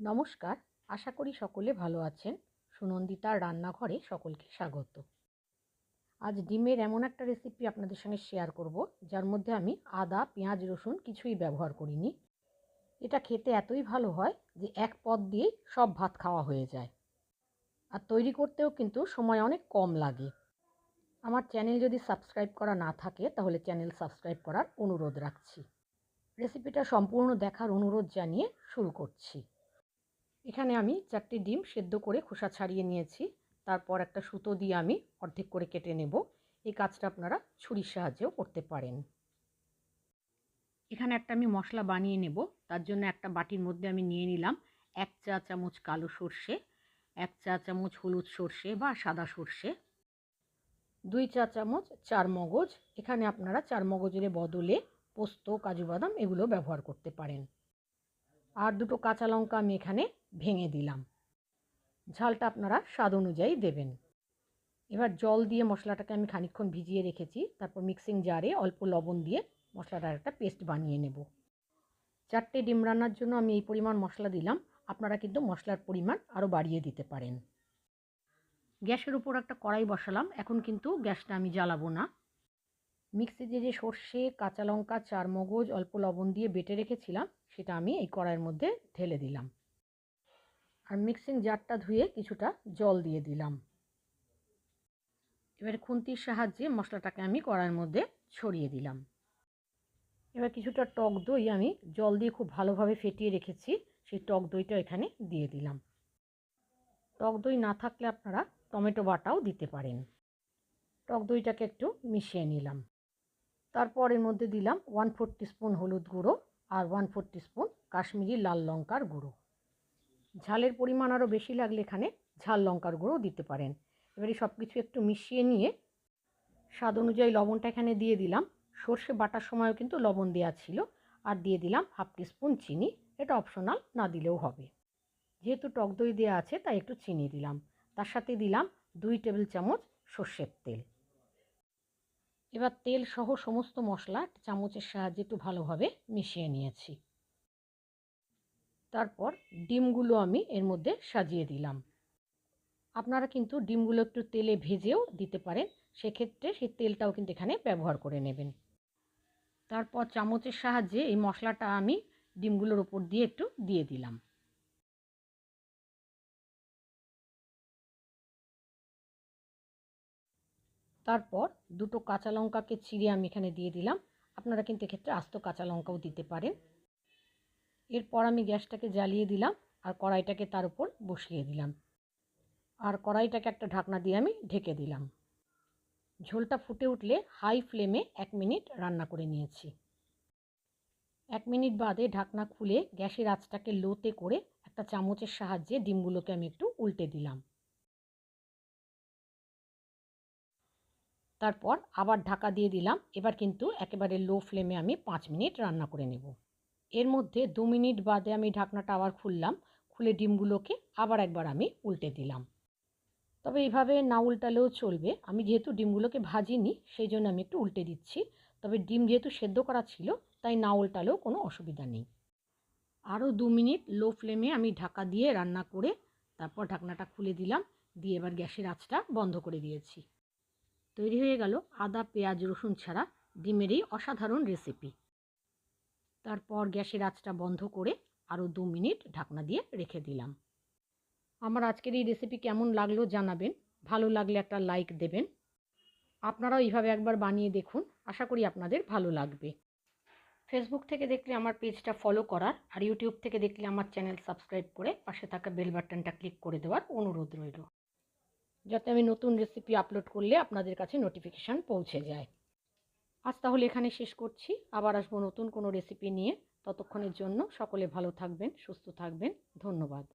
নমস্কার, আশা করি সকলে ভালো আছেন। সুনন্দিতার রান্নাঘরে সকলকে স্বাগত। আজ ডিমের এমন একটা রেসিপি আপনাদের সঙ্গে শেয়ার করব, যার মধ্যে আমি আদা, পেঁয়াজ, রসুন কিছুই ব্যবহার করিনি। এটা খেতে এতই ভালো হয় যে এক পদ দিয়েই সব ভাত খাওয়া হয়ে যায়। আর তৈরি করতেও কিন্তু সময় অনেক কম লাগে। আমার চ্যানেল যদি সাবস্ক্রাইব করা না থাকে, তাহলে চ্যানেল সাবস্ক্রাইব করার অনুরোধ রাখছি। রেসিপিটা সম্পূর্ণ দেখার অনুরোধ জানিয়ে শুরু করছি। এখানে আমি চারটি ডিম সেদ্ধ করে খোসা ছাড়িয়ে নিয়েছি। তারপর একটা সুতো দিয়ে আমি অর্ধেক করে কেটে নেব। এই কাজটা আপনারা ছুরির সাহায্যেও করতে পারেন। এখানে একটা আমি মশলা বানিয়ে নেব। তার জন্য একটা বাটির মধ্যে আমি নিয়ে নিলাম এক চা চামচ কালো সর্ষে, এক চা চামচ হলুদ সর্ষে বা সাদা সর্ষে, দুই চা চামচ চার মগজ এখানে আপনারা চার মগজের বদলে পোস্ত কাজু বাদাম এগুলো ব্যবহার করতে পারেন। আর দুটো কাঁচা লঙ্কা আমি এখানে ভেঙে দিলাম। ঝালটা আপনারা স্বাদ অনুযায়ী দেবেন। এবার জল দিয়ে মশলাটাকে আমি খানিক্ষণ ভিজিয়ে রেখেছি। তারপর মিক্সিং জারে অল্প লবণ দিয়ে মশলাটার একটা পেস্ট বানিয়ে নেব। চারটে ডিম রান্নার জন্য আমি এই পরিমাণ মশলা দিলাম। আপনারা কিন্তু মশলার পরিমাণ আরও বাড়িয়ে দিতে পারেন। গ্যাসের উপর একটা কড়াই বসালাম। এখন কিন্তু গ্যাসটা আমি জ্বালাবো না। মিক্সিতে যে সর্ষে, কাঁচা লঙ্কা চার মগজ অল্প লবণ দিয়ে বেটে রেখেছিলাম, সেটা আমি এই কড়াইয়ের মধ্যে ঢেলে দিলাম। আর মিক্সিং জারটা ধুয়ে কিছুটা জল দিয়ে দিলাম। এবার খুন্তির সাহায্যে মশলাটাকে আমি কড়াইয়ের মধ্যে ছড়িয়ে দিলাম। এবার কিছুটা টক দই আমি জল দিয়ে খুব ভালোভাবে ফেটিয়ে রেখেছি, সেই টক দইটা এখানে দিয়ে দিলাম। টক দই না থাকলে আপনারা টমেটো বাটাও দিতে পারেন। টক দইটাকে একটু মিশিয়ে নিলাম। তারপর এর মধ্যে দিলাম ওয়ান ফোর স্পুন হলুদ গুঁড়ো আর ওয়ান ফোর স্পুন কাশ্মীরি লাল লঙ্কার গুঁড়ো। ঝালের পরিমাণ আরও বেশি লাগলে এখানে ঝাল লঙ্কার গুঁড়ো দিতে পারেন। এবারে সব কিছু একটু মিশিয়ে নিয়ে স্বাদ অনুযায়ী লবণটা এখানে দিয়ে দিলাম। সর্ষে বাটার সময়ও কিন্তু লবণ দেওয়া ছিল আর দিয়ে দিলাম হাফ স্পুন চিনি। এটা অপশনাল না দিলেও হবে। যেহেতু টক দই দেওয়া আছে, তাই একটু চিনি দিলাম। তার সাথে দিলাম দুই টেবিল চামচ সর্ষের তেল। এবার তেল সহ সমস্ত মশলা চামচের সাহায্যে একটু ভালোভাবে মিশিয়ে নিয়েছি। তারপর ডিমগুলো আমি এর মধ্যে সাজিয়ে দিলাম। আপনারা কিন্তু ডিমগুলো একটু তেলে ভেজেও দিতে পারেন, সেক্ষেত্রে সেই তেলটাও কিন্তু এখানে ব্যবহার করে নেবেন। তারপর চামচের সাহায্যে এই মশলাটা আমি ডিমগুলোর ওপর দিয়ে একটু দিয়ে দিলাম। তারপর দুটো কাঁচা লঙ্কাকে চিড়ে আমি এখানে দিয়ে দিলাম। আপনারা কিন্তু এক্ষেত্রে আস্ত কাঁচা লঙ্কাও দিতে পারেন। এরপর আমি গ্যাসটাকে জ্বালিয়ে দিলাম আর কড়াইটাকে তার উপর বসিয়ে দিলাম। আর কড়াইটাকে একটা ঢাকনা দিয়ে আমি ঢেকে দিলাম। ঝোলটা ফুটে উঠলে হাই ফ্লেমে এক মিনিট রান্না করে নিয়েছি। এক মিনিট বাদে ঢাকনা খুলে গ্যাসের আঁচটাকে লোতে করে একটা চামচের সাহায্যে ডিমগুলোকে আমি একটু উল্টে দিলাম। তারপর আবার ঢাকা দিয়ে দিলাম। এবার কিন্তু একেবারে লো ফ্লেমে আমি পাঁচ মিনিট রান্না করে নেব। এর মধ্যে দু মিনিট বাদে আমি ঢাকনাটা আবার খুললাম। খুলে ডিমগুলোকে আবার একবার আমি উল্টে দিলাম। তবে এইভাবে না উল্টালেও চলবে। আমি যেহেতু ডিমগুলোকে ভাজিনি, সেই জন্য আমি একটু উল্টে দিচ্ছি। তবে ডিম যেহেতু সেদ্ধ করা ছিল, তাই না উল্টালেও কোনো অসুবিধা নেই। আরও দু মিনিট লো ফ্লেমে আমি ঢাকা দিয়ে রান্না করে তারপর ঢাকনাটা খুলে দিলাম। দিয়ে এবার গ্যাসের আঁচটা বন্ধ করে দিয়েছি। তৈরি হয়ে গেল আদা, পেঁয়াজ, রসুন ছাড়া ডিমের এই অসাধারণ রেসিপি তারপর গ্যাসের আঁচটা বন্ধ করে আরও দু মিনিট ঢাকনা দিয়ে রেখে দিলাম। আমার আজকের এই রেসিপি কেমন লাগল জানাবেন। ভালো লাগলে একটা লাইক দেবেন। আপনারাও এইভাবে একবার বানিয়ে দেখুন। আশা করি আপনাদের ভালো লাগবে। ফেসবুক থেকে দেখলে আমার পেজটা ফলো করার আর ইউটিউব থেকে দেখলে আমার চ্যানেল সাবস্ক্রাইব করে পাশে থাকা বেল বাটনটা ক্লিক করে দেওয়ার অনুরোধ রইল। যাতে আমি নতুন রেসিপি আপলোড করলে আপনাদের কাছে নোটিফিকেশান পৌঁছে যায়। আজ তাহলে এখানে শেষ করছি। আবার আসব নতুন কোনো রেসিপি নিয়ে। ততক্ষণের জন্য সকলে ভালো থাকবেন, সুস্থ থাকবেন। ধন্যবাদ।